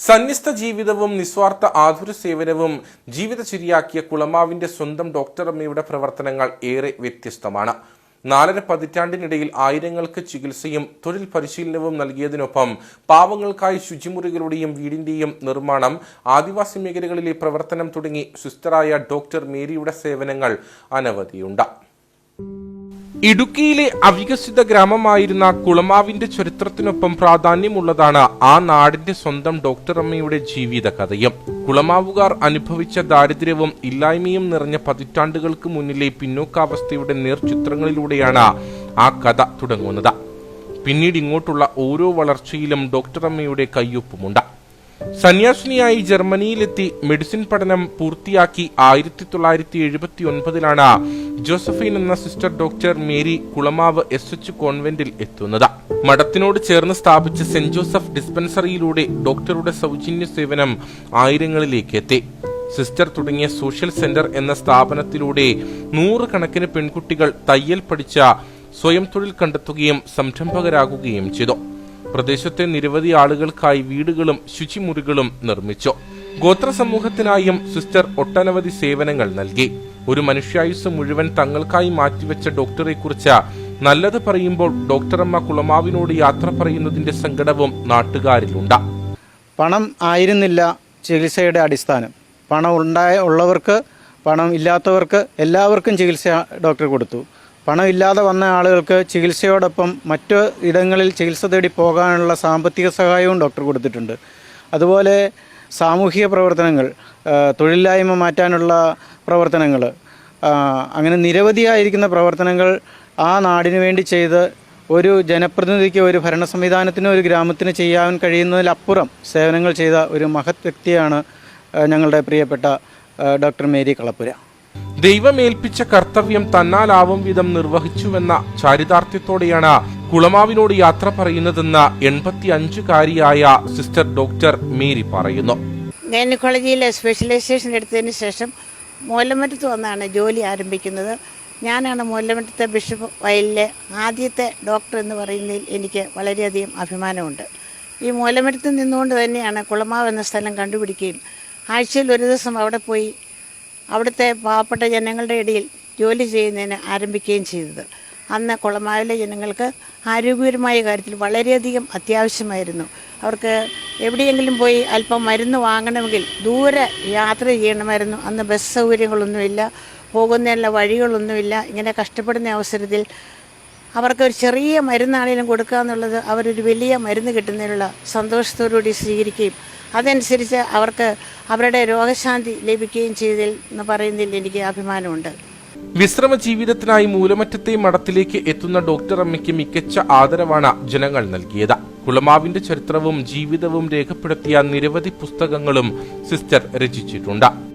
സന്യസ്ത ജീവിതവും നിസ്വാർത്ഥ ആതുര സേവനവും ജീവിതചര്യയാക്കിയ കുളമാവിന്റെ സ്വന്തം ഡോക്ടർ ഡോക്ടറമ്മയുടെ പ്രവർത്തനങ്ങൾ ഏറെ വ്യത്യസ്തമാണ്. നാലര പതിറ്റാണ്ടിനിടയിൽ ആയിരങ്ങൾക്ക് ചികിത്സയും തൊഴിൽ പരിശീലനവും നൽകിയതിനൊപ്പം പാവങ്ങൾക്കായി ശുചിമുറികളുടെയും വീടിന്റെയും നിർമ്മാണം ആദിവാസി മേഖലകളിലെ പ്രവർത്തനം തുടങ്ങി സിസ്റ്ററായ ഡോക്ടർ മേരിയുടെ സേവനങ്ങൾ അനവധിയുണ്ട്. ഇടുക്കിയിലെ അവികസിത ഗ്രാമമായിരുന്ന കുളമാവിന്റെ ചരിത്രത്തിനൊപ്പം പ്രാധാന്യമുള്ളതാണ് ആ നാടിന്റെ സ്വന്തം ഡോക്ടർ അമ്മയുടെ ജീവിത കഥയും കുളമാവുകാർ അനുഭവിച്ച ദാരിദ്ര്യവും ഇല്ലായ്മയും നിറഞ്ഞ പതിറ്റാണ്ടുകൾക്ക് മുന്നിലെ പിന്നോക്കാവസ്ഥയുടെ നേർചിത്രങ്ങളിലൂടെയാണ് ആ കഥ തുടങ്ങുന്നത്. പിന്നീട് ഇങ്ങോട്ടുള്ള ഓരോ വളർച്ചയിലും ഡോക്ടർ അമ്മയുടെ കയ്യൊപ്പുമുണ്ട്. സന്യാസിനിയായി ജർമ്മനിയിലെത്തി മെഡിസിൻ പഠനം പൂർത്തിയാക്കി ആയിരത്തി തൊള്ളായിരത്തി എഴുപത്തി ഒൻപതിലാണ് ജോസഫീൻ എന്ന sister doctor Mary Kulamavu S H കോൺവെന്റിൽ എത്തുന്നത്. മഠത്തിനോട് ചേർന്ന് സ്ഥാപിച്ച സെന്റ് ജോസഫ് ഡിസ്പെൻസറിയിലൂടെ ഡോക്ടറുടെ സൗജന്യ സേവനം ആയിരങ്ങളിലേക്ക് എത്തി സിസ്റ്റർ തുടങ്ങിയ സോഷ്യൽ സെന്റർ എന്ന സ്ഥാപനത്തിലൂടെ നൂറുകണക്കിന് പെൺകുട്ടികൾ തയ്യൽ പഠിച്ച സ്വയം തൊഴിൽ കണ്ടെത്തുകയും സംരംഭകരാകുകയും ചെയ്തു. പ്രദേശത്തെ നിരവധി ആളുകൾക്കായി വീടുകളും ശുചിമുറികളും നിർമ്മിച്ചു. ഗോത്ര സമൂഹത്തിനായും സിസ്റ്റർ ഒട്ടനവധി സേവനങ്ങൾ നൽകി. ഒരു മനുഷ്യായുസ് മുഴുവൻ തങ്ങൾക്കായി മാറ്റിവെച്ച ഡോക്ടറെ കുറിച്ച് നല്ലത് പറയുമ്പോൾ ഡോക്ടറമ്മ കുളമാവിനോട് യാത്ര പറയുന്നതിന്റെ സങ്കടവും നാട്ടുകാരിലുണ്ട്. പണം ആയിരുന്നില്ല ചികിത്സയുടെ അടിസ്ഥാനം. പണം ഉണ്ടായ ഉള്ളവർക്ക് പണം ഇല്ലാത്തവർക്ക് എല്ലാവർക്കും ചികിത്സ ഡോക്ടർ കൊടുത്തു. പണം ഇല്ലാതെ വന്ന ആളുകൾക്ക് ചികിത്സയോടൊപ്പം മറ്റു ഇടങ്ങളിൽ ചികിത്സ തേടി പോകാനുള്ള സാമ്പത്തിക സഹായവും ഡോക്ടർ കൊടുത്തിട്ടുണ്ട്. അതുപോലെ സാമൂഹിക പ്രവർത്തനങ്ങൾ തൊഴിലില്ലായ്മ മാറ്റാനുള്ള പ്രവർത്തനങ്ങൾ അങ്ങനെ നിരവധിയായിരിക്കുന്ന പ്രവർത്തനങ്ങൾ ആ നാടിനു വേണ്ടി ചെയ്ത് ഒരു ജനപ്രതിനിധിക്ക് ഒരു ഭരണ സംവിധാനത്തിന് ഒരു ഗ്രാമത്തിന് ചെയ്യാൻ കഴിയുന്നതിലപ്പുറം സേവനങ്ങൾ ചെയ്ത ഒരു മഹത് വ്യക്തിയാണ് ഞങ്ങളുടെ പ്രിയപ്പെട്ട ഡോക്ടർ മേരി കളപ്പുര. ദൈവമേൽപ്പിച്ച കർത്തവ്യം തന്നാലാവും വിധം നിർവഹിച്ചുവെന്ന ചാരിതാർത്ഥ്യത്തോടെയാണ് കുളമാവിനോട് യാത്ര പറയുന്നതെന്ന് എൺപത്തി അഞ്ചുകാരിയായ സിസ്റ്റർ ഡോക്ടർ മേരി പറയുന്നു. ഗൈനക്കോളജിയിലെ സ്പെഷ്യലൈസേഷൻ എടുത്തതിന് ശേഷം മൂലമറ്റത്ത് വന്നാണ് ജോലി ആരംഭിക്കുന്നത്. ഞാനാണ് മൂലമറ്റത്തെ ബിഷപ്പ് വയലിലെ ആദ്യത്തെ ഡോക്ടർ എന്ന് പറയുന്നതിൽ എനിക്ക് വളരെയധികം അഭിമാനമുണ്ട്. ഈ മൂലമറ്റത്ത് നിന്നുകൊണ്ട് തന്നെയാണ് കുളമാവ് എന്ന സ്ഥലം കണ്ടുപിടിക്കുകയും ആഴ്ചയിൽ ഒരു ദിവസം അവിടെ പോയി അവിടുത്തെ പാവപ്പെട്ട ജനങ്ങളുടെ ഇടയിൽ ജോലി ചെയ്യുന്നതിന് ആരംഭിക്കുകയും ചെയ്തത്. അന്ന് കുളമാവിലെ ജനങ്ങൾക്ക് ആരോഗ്യപരമായ കാര്യത്തിൽ വളരെയധികം അത്യാവശ്യമായിരുന്നു. അവർക്ക് എവിടെയെങ്കിലും പോയി അല്പം മരുന്ന് വാങ്ങണമെങ്കിൽ ദൂരെ യാത്ര ചെയ്യണമായിരുന്നു. അന്ന് ബസ് സൗകര്യങ്ങളൊന്നുമില്ല പോകുന്നതിനുള്ള വഴികളൊന്നുമില്ല. ഇങ്ങനെ കഷ്ടപ്പെടുന്ന അവസരത്തിൽ അവർക്ക് ഒരു ചെറിയ മരുന്നാണെങ്കിലും കൊടുക്കുക എന്നുള്ളത് അവരൊരു വലിയ മരുന്ന് കിട്ടുന്നതിനുള്ള സന്തോഷത്തോടുകൂടി സ്വീകരിക്കുകയും അതനുസരിച്ച് അവർക്ക് അവരുടെ രോഗശാന്തി ലഭിക്കുകയും ചെയ്തതിൽ എന്ന് പറയുന്നതിൽ എനിക്ക് അഭിമാനമുണ്ട്. വിശ്രമ ജീവിതത്തിനായി മൂലമറ്റത്തെ മഠത്തിലേക്ക് എത്തുന്ന ഡോക്ടർ അമ്മയ്ക്ക് മികച്ച ആദരവാണ് ജനങ്ങൾ നൽകിയത്. കുളമാവിന്റെ ചരിത്രവും ജീവിതവും രേഖപ്പെടുത്തിയ നിരവധി പുസ്തകങ്ങളും സിസ്റ്റർ രചിച്ചിട്ടുണ്ട്.